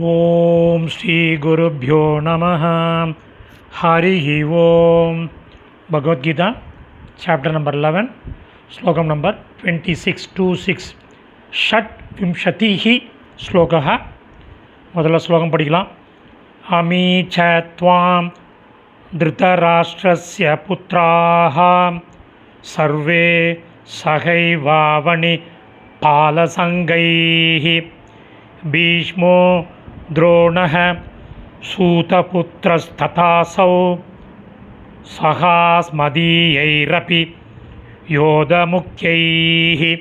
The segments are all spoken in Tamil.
ஓம் ஸ்ரீ குருப்பியோ நம ஹரி ஓம் பகவத்கீதா சாப்டர் நம்பர் லெவன் ஸ்லோகம் number twenty six two six shut விம்சதிஹி ஸ்லோகா முதல்ல ஸ்லோகம் படிக்கலாம். அமீ சத்வாம் திருதராஷ்டிரஸ்ய புத்திராக சர்வே சகைவாவணி பாலசங்கைஹி பீஷ்மோ द्रोणः सूतपुत्रस्तथासौ சகாஸ்மதீயைரபி யோதமுக்கியைஹி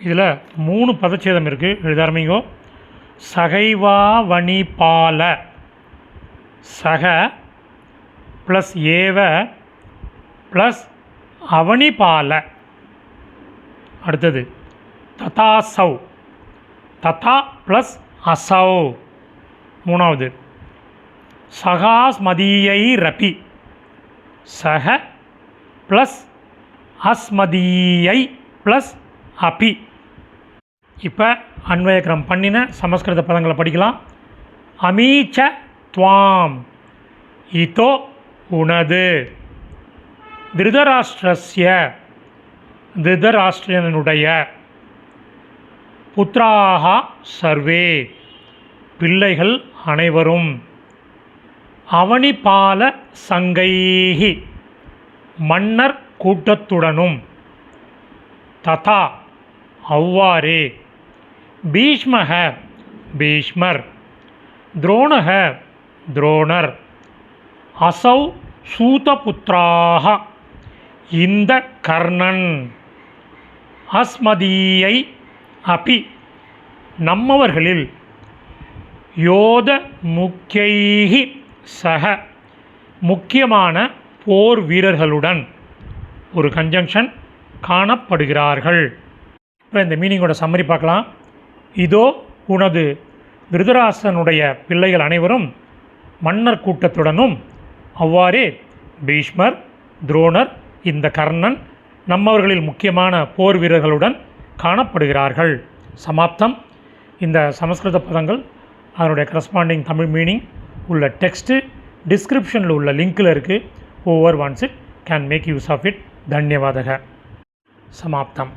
இதில் மூணு பதச்சேதம் இருக்குது எழுதாரமிங்கோ சகைவாவணிபால சக ப்ளஸ் ஏவ ப்ளஸ் அவனிபால அடுத்தது ததாசௌ ததா ப்ளஸ் அசௌ மூணாவது. சகாஸ்மதீயை ரபி. சக ப்ளஸ் அஸ்மதீயை ப்ளஸ் அபி. இப்போ அன்வயக்கிரம் பண்ணின சமஸ்கிருத பதங்களை படிக்கலாம். அமீச்ச துவாம். இதோ உனது. திருதராஷ்டிரஸ்ய. திருதராஷ்டிரனுடைய. புத்திராக சர்வே. பிள்ளைகள் அனைவரும். அவனிபால சங்கைகி மன்னர் கூட்டத்துடனும். ததா அவ்வாறே. பீஷ்மக பீஷ்மர். துரோணக துரோணர். அசௌ சூதபுத்திராக இந்த கர்ணன். அஸ்மதீயை அபி நம்மவர்களில் யோத முக்கியைகி சக முக்கியமான போர் வீரர்களுடன் ஒரு கன்ஜங்ஷன் காணப்படுகிறார்கள். இப்போ இந்த மீனிங்கோட சம்மரி பார்க்கலாம். இதோ உனது திருதராசனுடைய பிள்ளைகள் அனைவரும் மன்னர் கூட்டத்துடனும் அவ்வாறே பீஷ்மர் துரோணர் இந்த கர்ணன் நம்மவர்களில் முக்கியமான போர் வீரர்களுடன் காணப்படுகிறார்கள். சமாப்தம். இந்த சமஸ்கிருத பதங்கள் அதனுடைய கரஸ்பாண்டிங் தமிழ் மீனிங் உள்ள டெக்ஸ்ட்டு டிஸ்கிரிப்ஷனில் உள்ள லிங்க்கில் இருக்குது over once it can make use of it தன்யவாதக. சமாப்தம்.